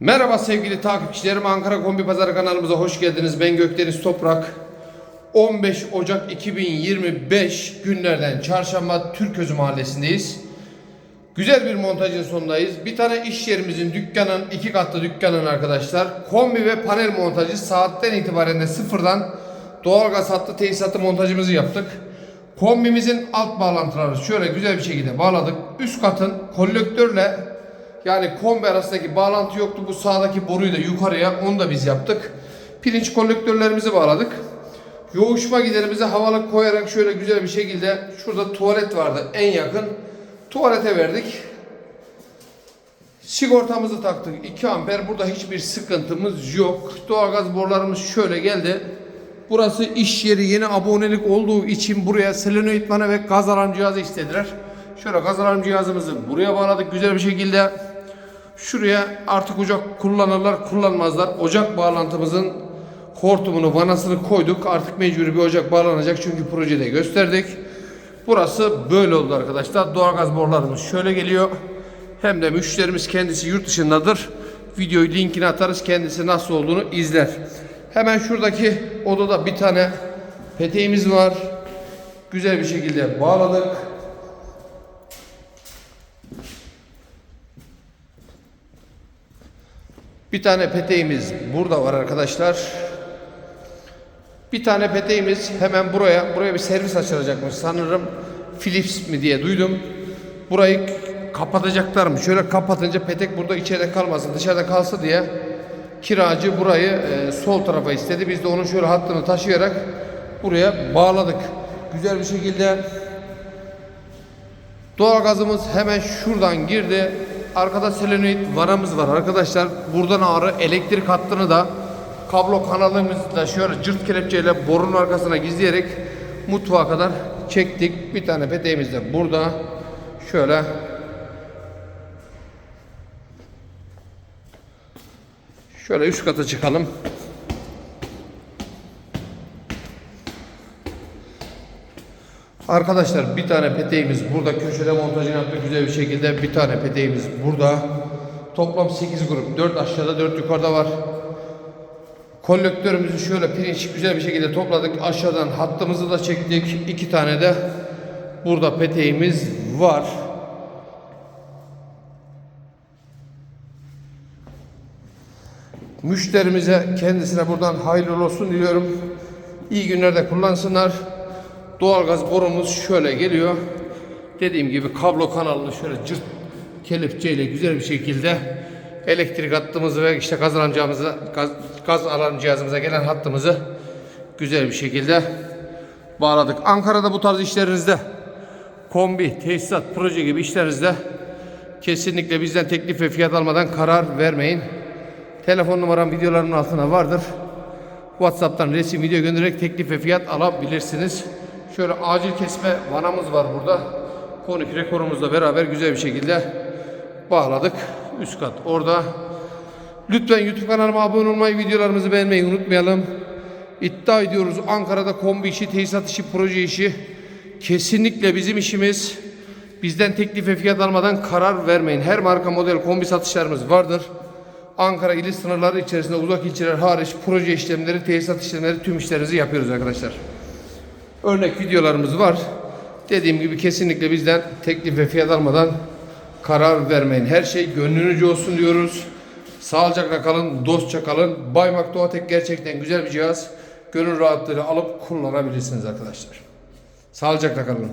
Merhaba sevgili takipçilerim. Ankara Kombi Pazarı kanalımıza hoş geldiniz. Ben Gökdeniz Toprak. 15 Ocak 2025 günlerden çarşamba Türközü mahallesindeyiz. Güzel bir montajın sonundayız. Bir tane iş yerimizin dükkanın, iki katlı dükkanın arkadaşlar. Kombi ve panel montajı saatten itibaren de sıfırdan doğalgaz hattı tesisatı montajımızı yaptık. Kombimizin alt bağlantıları şöyle güzel bir şekilde bağladık. Üst katın kolektörle yani kombi arasındaki bağlantı yoktu. Bu sağdaki boruyu da yukarıya onu da biz yaptık. Pirinç kolektörlerimizi bağladık. Yoğuşma giderimizi havalı koyarak şöyle güzel bir şekilde şurada tuvalet vardı en yakın. Tuvalete verdik. Sigortamızı taktık. 2 amper. Burada hiçbir sıkıntımız yok. Doğalgaz borularımız şöyle geldi. Burası iş yeri yeni abonelik olduğu için buraya selenoid ve gaz alarm cihazı istediler. Şöyle gaz alarm cihazımızı buraya bağladık güzel bir şekilde. Şuraya artık ocak kullanırlar kullanmazlar. Ocak bağlantımızın hortumunu vanasını koyduk. Artık mecburi bir ocak bağlanacak çünkü projede gösterdik. Burası böyle oldu arkadaşlar. Doğalgaz borularımız şöyle geliyor. Hem de müşterimiz kendisi yurt dışındadır. Videoyu linkini atarız. Kendisi nasıl olduğunu izler. Hemen şuradaki odada bir tane peteğimiz var. Güzel bir şekilde bağladık. Bir tane peteğimiz burada var arkadaşlar. Bir tane peteğimiz hemen buraya, buraya bir servis açılacakmış sanırım. Philips mi diye duydum. Burayı kapatacaklar mı? Şöyle kapatınca petek burada içeride kalmasın, dışarıda kalsa diye kiracı burayı e, sol tarafa istedi. Biz de onun şöyle hattını taşıyarak buraya bağladık. Güzel bir şekilde Doğalgazımız hemen şuradan girdi. Arkada selenoid vanamız var arkadaşlar. Buradan ağrı elektrik hattını da kablo kanalımızı da şöyle cırt kelepçeyle borunun arkasına gizleyerek mutfağa kadar çektik. Bir tane peteğimiz de burada. Şöyle Şöyle üst kata çıkalım. Arkadaşlar bir tane peteğimiz burada köşede montajını yaptık güzel bir şekilde. Bir tane peteğimiz burada. Toplam 8 grup. 4 aşağıda 4 yukarıda var. Kolektörümüzü şöyle pirinç güzel bir şekilde topladık. Aşağıdan hattımızı da çektik. İki tane de burada peteğimiz var. Müşterimize kendisine buradan hayırlı olsun diliyorum. İyi günlerde kullansınlar. Doğalgaz borumuz şöyle geliyor. Dediğim gibi kablo kanalını şöyle cırt kelepçeyle güzel bir şekilde elektrik hattımızı ve işte gaz alarm cihazımıza, gaz, gaz alarm cihazımıza gelen hattımızı güzel bir şekilde bağladık. Ankara'da bu tarz işlerinizde kombi, tesisat, proje gibi işlerinizde kesinlikle bizden teklif ve fiyat almadan karar vermeyin. Telefon numaram videoların altına vardır. WhatsApp'tan resim video göndererek teklif ve fiyat alabilirsiniz. Şöyle acil kesme vanamız var burada. Konik rekorumuzla beraber güzel bir şekilde bağladık. Üst kat orada. Lütfen YouTube kanalıma abone olmayı, videolarımızı beğenmeyi unutmayalım. İddia ediyoruz Ankara'da kombi işi, tesisat işi, proje işi kesinlikle bizim işimiz. Bizden teklif ve fiyat almadan karar vermeyin. Her marka model kombi satışlarımız vardır. Ankara ili sınırları içerisinde uzak ilçeler hariç proje işlemleri, tesisat işlemleri tüm işlerimizi yapıyoruz arkadaşlar. Örnek videolarımız var. Dediğim gibi kesinlikle bizden teklif ve fiyat almadan karar vermeyin. Her şey gönlünüzce olsun diyoruz. Sağlıcakla kalın, dostça kalın. Baymak Doğatek gerçekten güzel bir cihaz. Gönül rahatlığıyla alıp kullanabilirsiniz arkadaşlar. Sağlıcakla kalın.